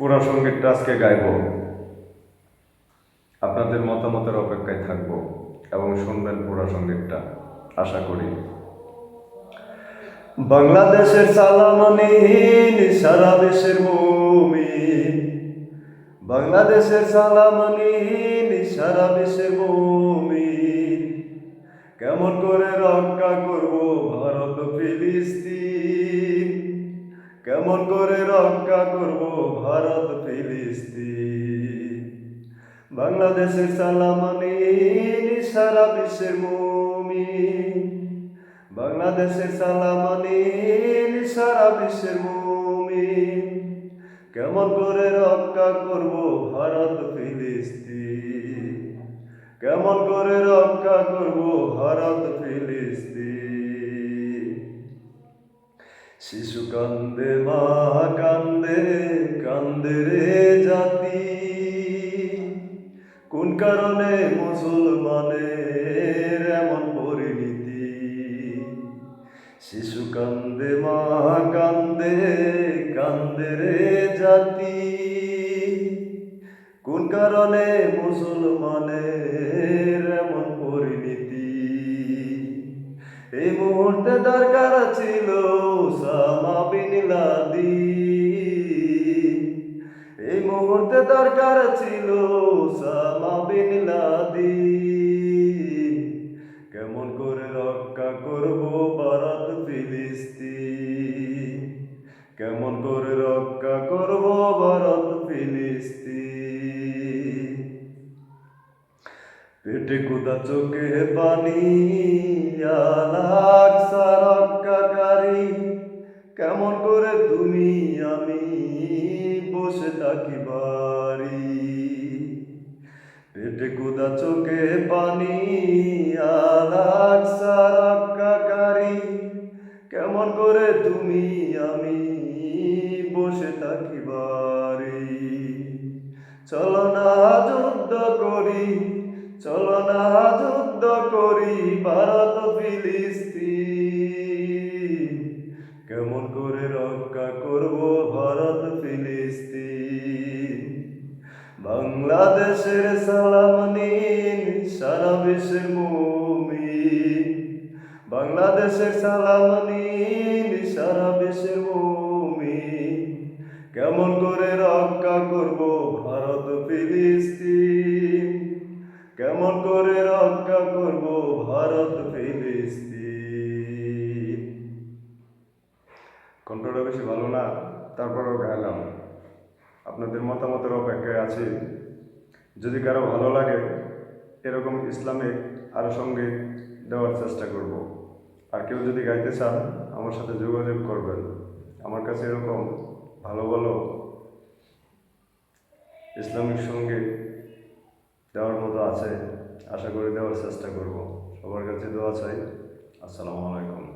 পুরো সঙ্গীতটা আজকে গাইব। আপনাদের মতামতের অপেক্ষায় থাকব এবং শুনবেন পুরো সঙ্গীতটা, আশা করি। বাংলাদেশের সালামানিহীন সারা দেশের মুমিন। বাংলাদেশের সালামানিহীন সারা দেশের মুমিন। কেমন করে রক্ষা করব ভারত ফিলিস্তিন? কেমন করে রক্ষা করব ভারত, ফিলিস্তিন? বাংলাদেশের সালামানিহীন সারা বিশ্বের মুমিন। বাংলাদেশের সালামানিন সারা বিশ্বের মুমিন। কেমন করে রক্ষা করব ভারত, ফিলিস্তিন? কেমন করে রক্ষা করব ভারত শিশু কান্দে, মা কান্দে কান্দে রে জাতি। কোন কারণে মুসলমানের এমন পরিণতি? শিশু কান্দে, মা কান্দে কান্দে রে জাতি। কোন কারণে মুসলমানের এমন পরিণতি? এই মুহূর্তে দরকার ছিল ছিল সামা বিন লাদিন। কেমন করে রক্ষা করব ভারত, ফিলিস্তিন? কেমন করে রক্ষা করব ভারত, ফিলিস্তিন? পেটে কুদা চোখে পানি কুদা চোখে পানি রক্ষাকারী কেমন করে তুমি আমি বসে থাকি বাড়ি। চলো না যুদ্ধ করি, চলো না যুদ্ধ করি ভারত ফিলিস্তিন বাংলাদেশের সালাম নিন সারা বিশ্বের মুমিন। বাংলাদেশের সালাম নিন সারা বিশ্বের মুমিন। কেমন করে রক্ষা করব ভারত, ফিলিস্তিন? কেমন করে রক্ষা করব ভারত, ফিলিস্তিন? কণ্ঠটা বেশি ভালো না, তারপরেও গাইলাম। আপনাদের মতামতের অপেক্ষায় আছি। যদি কারও ভালো লাগে, এরকম ইসলামিক আরও সঙ্গে দেওয়ার চেষ্টা করব। আর কেউ যদি গাইতে চান, আমার সাথে যোগাযোগ করবেন। আমার কাছে এরকম ভালো ভালো ইসলামিক সংগীত দেওয়ার মতো আছে, আশা করি দেওয়ার চেষ্টা করব। সবার কাছে দোয়া চাই। আসসালামু আলাইকুম।